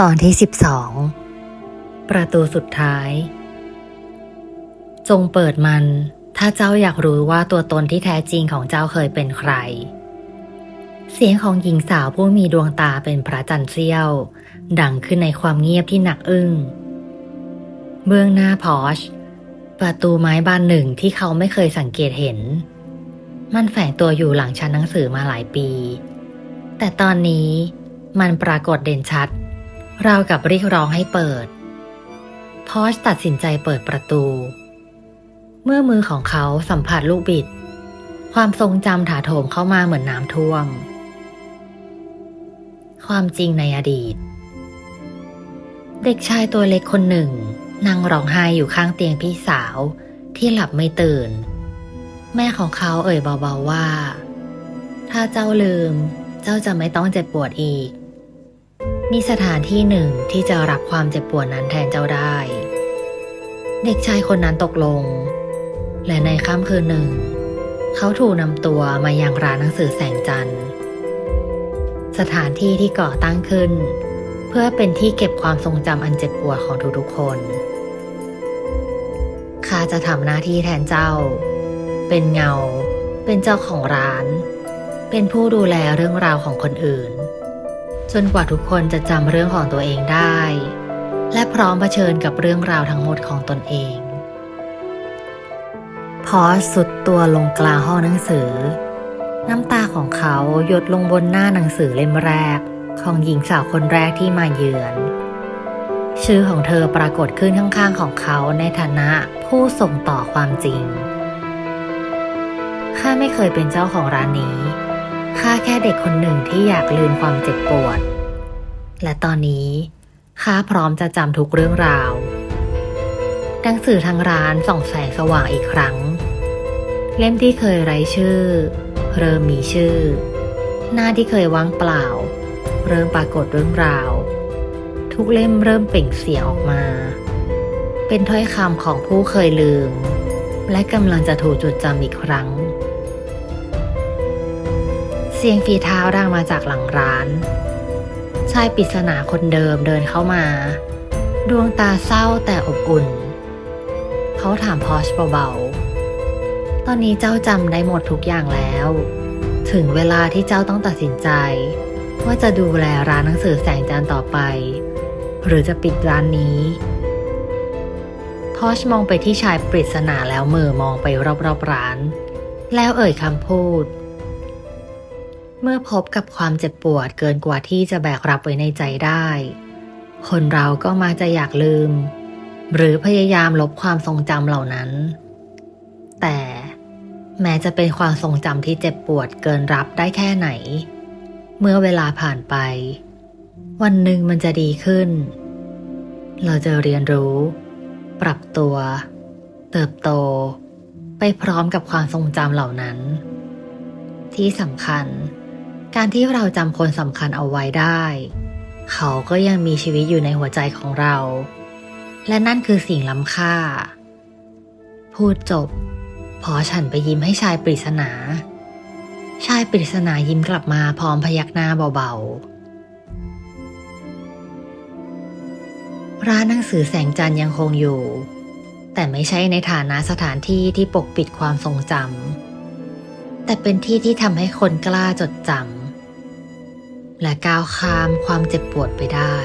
ตอนที่สิบสองประตูสุดท้าย จงเปิดมัน ถ้าเจ้าอยากรู้ว่าตัวตนที่แท้จริงของเจ้าเคยเป็นใคร เสียงของหญิงสาวผู้มีดวงตาเป็นพระจันทร์เสี้ยว ดังขึ้นในความเงียบที่หนักอึ้ง เบื้องหน้าพอช ประตูไม้บานหนึ่งที่เขาไม่เคยสังเกตเห็น มันแฝงตัวอยู่หลังชั้นหนังสือมาหลายปี แต่ตอนนี้มันปรากฏเด่นชัด ราวกับเรียกร้องให้เปิด พอชตัดสินใจเปิดประตู เมื่อมือของเขาสัมผัสลูกบิด ความทรงจำถาโถมเข้ามาเหมือนน้ำท่วม ความจริงในอดีต เด็กชายตัวเล็กคนหนึ่ง นั่งร้องไห้อยู่ข้างเตียงพี่สาวที่หลับไม่ตื่น แม่ของเขาเอ่ยเบาๆว่า ถ้าเจ้าลืม เจ้าจะไม่ต้องเจ็บปวดอีก มีสถานที่หนึ่งที่จะรับความเจ็บปวดนั้นแทนเจ้าได้ เด็กชายคนนั้นตกลง และในค่ำคืนหนึ่ง เขาถูกนำตัวมายังร้านหนังสือแสงจันทร์ สถานที่ที่ก่อตั้งขึ้น เพื่อเป็นที่เก็บความทรงจำอันเจ็บปวดของทุกๆคนข้าจะทำหน้าที่แทนเจ้า เป็นเงา เป็นเจ้าของร้าน เป็นผู้ดูแลเรื่องราวของคนอื่น จนกว่าทุกคนจะจำเรื่องของตัวเองได้ และพร้อมเผชิญกับเรื่องราวทั้งหมดของตนเอง พอสุดตัวลงกลางห้องหนังสือ น้ำตาของเขาหยดลงบนหน้าหนังสือเล่มแรก ของหญิงสาวคนแรกที่มาเยือน ชื่อของเธอปรากฏขึ้นข้างๆของเขาในฐานะผู้ส่งต่อความจริงข้าไม่เคยเป็นเจ้าของร้านนี้ แค่เด็กคนหนึ่งที่อยากลืมความเจ็บปวด และตอนนี้ข้าพร้อมจะจำทุกเรื่องราว หนังสือทางร้านส่องแสงสว่างอีกครั้ง เล่มที่เคยไร้ชื่อ เริ่มมีชื่อ หน้าที่เคยว่างเปล่า เริ่มปรากฏเรื่องราว ทุกเล่มเริ่มเปล่งเสียงออกมา เป็นถ้อยคำของผู้เคยลืม และกำลังจะถูกจดจำอีกครั้ง เสียงฝีเท้าดังมาจากหลังร้าน ชายปริศนาคนเดิมเดินเข้ามา ดวงตาเศร้าแต่อบอุ่น เขาถามพอชเบาๆ ตอนนี้เจ้าจำได้หมดทุกอย่างแล้ว ถึงเวลาที่เจ้าต้องตัดสินใจ ว่าจะดูแลร้านหนังสือแสงจันทร์ต่อไป หรือจะปิดร้านนี้พอชมองไปที่ชายปริศนาแล้วมือมองไปรอบๆร้าน แล้วเอ่ยคำพูด เมื่อพบกับความเจ็บปวดเกินกว่าที่จะแบกรับไว้ในใจได้ คนเราก็มาจะอยากลืม หรือพยายามลบความทรงจำเหล่านั้น แต่แม้จะเป็นความทรงจำที่เจ็บปวดเกินรับได้แค่ไหน เมื่อเวลาผ่านไป วันหนึ่งมันจะดีขึ้น เราจะเรียนรู้ ปรับตัว เติบโต ไปพร้อมกับความทรงจำเหล่านั้น ที่สำคัญ การที่เราจำคนสำคัญเอาไว้ได้ เขาก็ยังมีชีวิตอยู่ในหัวใจของเรา และนั่นคือสิ่งล้ำค่า พูดจบ พอฉันไปยิ้มให้ชายปริศนา ชายปริศนายิ้มกลับมาพร้อมพยักหน้าเบาๆ ร้านหนังสือแสงจันทร์ยังคงอยู่ แต่ไม่ใช่ในฐานะสถานที่ที่ปกปิดความทรงจำแต่เป็นที่ที่ทำให้คนกล้าจดจำ และก้าวข้ามความเจ็บปวดไปได้